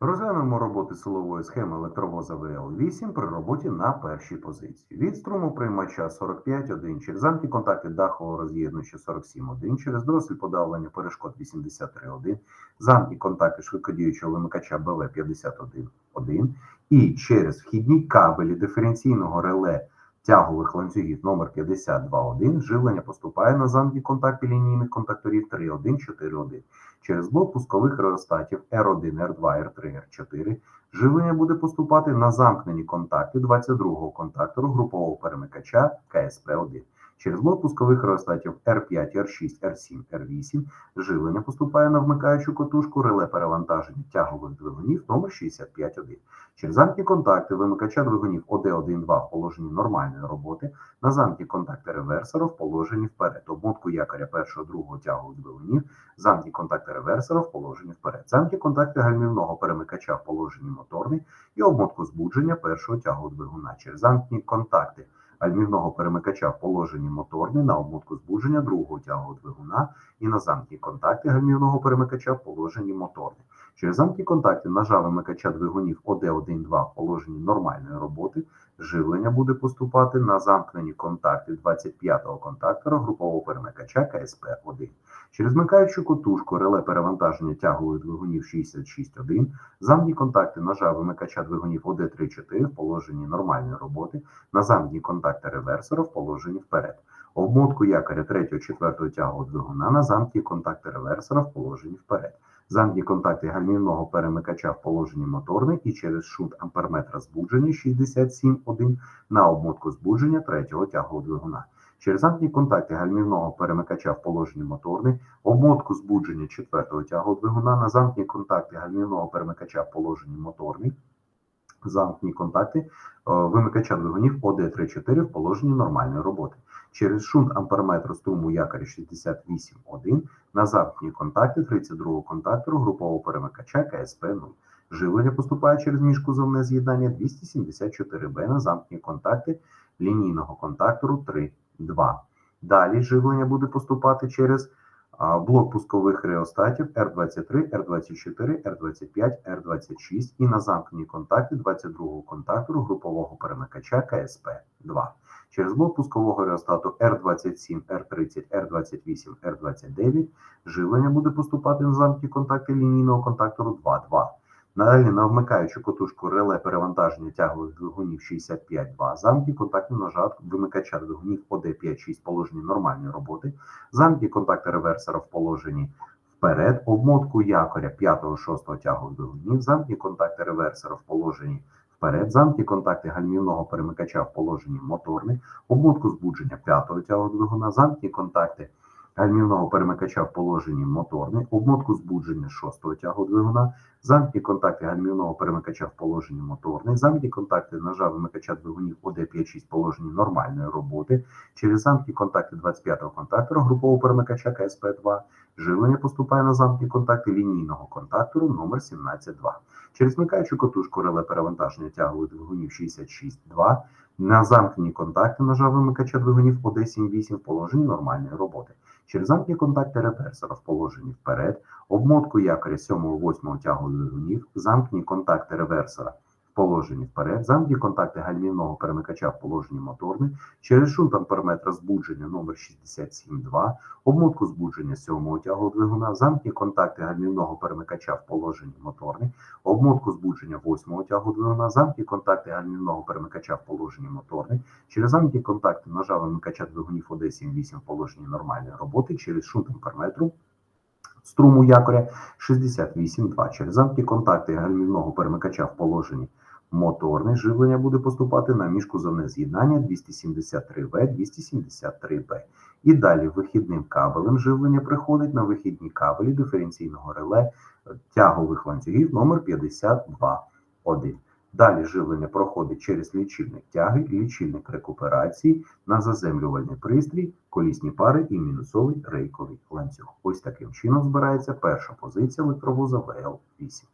Розглянемо роботи силової схеми електровоза ВЛ8 при роботі на першій позиції. Від струму приймача 45,1 через антиконтакти дахового роз'єднувача 47,1 через дросель подавлення перешкод 83,1 за антиконтакти швидкодіючого вимикача БВ 51,1 і через вхідні кабелі диференційного реле тягових ланцюгів номер 52,1 живлення поступає на замкні контакти лінійних контакторів 3,1, 4,1. Через блок пускових реостатів R1, R2, R3, R4 живлення буде поступати на замкнені контакти 22-го контактору групового перемикача КСП1. Через блок пускових реостатів R5, R6, R7, R8 живлення поступає на вмикаючу котушку реле перевантаження тягових двигунів номер 65,1. Через замкні контакти вимикача двигунів ОД1-2 в положенні нормальної роботи, на замкні контакти реверсора в положенні вперед, обмотку якоря першого другого тягових двигунів, замкні контакти реверсора в положенні вперед, замкні контакти гальмівного перемикача в положенні моторний і обмотку збудження першого тягового двигуна. Через замкні контакти гальмівного перемикача в положенні моторний на обмотку збудження другого тягового двигуна і на замкні контакти гальмівного перемикача в положенні моторний. Через замкні контакти нажави вимикача двигунів ОД1-2 в положенні нормальної роботи живлення буде поступати на замкнені контакти 25-го контактора групового перемикача КСП-1. Через микаючу котушку реле перевантаження тягових двигунів 66.1, замкні контакти ножа вимикача двигунів ОД3-4 в положенні нормальної роботи, на замкні контакти реверсора в положенні вперед. Обмотку якоря 3-4 тягового двигуна на замкні контакти реверсора в положенні вперед. Замкні контакти гальмівного перемикача в положенні моторний і через шунт амперметра збудження 67.1 на обмотку збудження третього тягового двигуна. Через замкні контакти гальмівного перемикача в положенні моторний, обмотку збудження четвертого тягового двигуна на замкні контакти гальмівного перемикача в положенні моторний, замкні контакти е, вимикача двигунів ОД3-4 в положенні нормальної роботи. Через шунт амперметру струму якоря 68.1 на замкні контакти 32-го контактору групового перемикача КСП-0. Живлення поступає через міжкузовне з'єднання 274Б на замкні контакти лінійного контактору 3.2. Далі живлення буде поступати через блок пускових реостатів R23, R24, R25, R26 і на замкнені контакти 22 контактору групового перемикача КСП-2. Через блок пускового реостату R27, R30, R28, R29 живлення буде поступати на замкні контакти лінійного контактору 2.2. Надалі на вмикаючу котушку реле перевантаження тягових двигунів 65.2, замки контактний нажат вимикача двигунів ОД5-6 в положенні нормальної роботи, замки контакти реверсора в положенні вперед, обмотку якоря 5-6 тягових двигунів, замки контакти реверсора в положенні вперед, замки контакти гальмівного перемикача в положенні моторний, обмотку збудження 5-го тягового двигуна, замки контакти гальмівного перемикача в положенні моторний, обмотку збудження 6-го тягового двигуна, замкні контакти гальмівного перемикача в положенні моторний, замкні контакти ножа вимикача двигунів ОД5-6 в положенні нормальної роботи, через замкні контакти 25-го контактора групового перемикача КСП-2, живлення поступає на замкні контакти лінійного контактору номер 17.2. Через вмикаючу котушку реле перевантаження тягових двигунів 66.2 на замкнені контакти ножа вимикача двигунів ОД7-8 в положенні нормальної роботи. Через замкні контакти реверсора в положенні вперед, обмотку якоря 7-8 тягу двигунів, замкні контакти реверсора положенні вперед, замкні контакти гальмівного перемикача в положенні моторний, через шунт амперметра збудження номер 67.2, обмотку збудження 7 тягу двигуна, замкні контакти гальмівного перемикача в положенні моторний, обмотку збудження 8 тягу двигуна, замкні контакти гальмівного перемикача в положенні моторний, через замкні контакти ножа вимикача двигунів ОД7-8 в положенні нормальної роботи, через шунт амперметру струму якоря 68,2. Через замкні контакти гальмівного перемикача в положенні моторний живлення буде поступати на міжкузовне з'єднання 273В, 273Б. І далі вихідним кабелем живлення приходить на вихідні кабелі диференційного реле тягових ланцюгів номер 52.1. Далі живлення проходить через лічильник тяги, лічильник рекуперації на заземлювальний пристрій, колісні пари і мінусовий рейковий ланцюг. Ось таким чином збирається перша позиція електровоза ВЛ-8.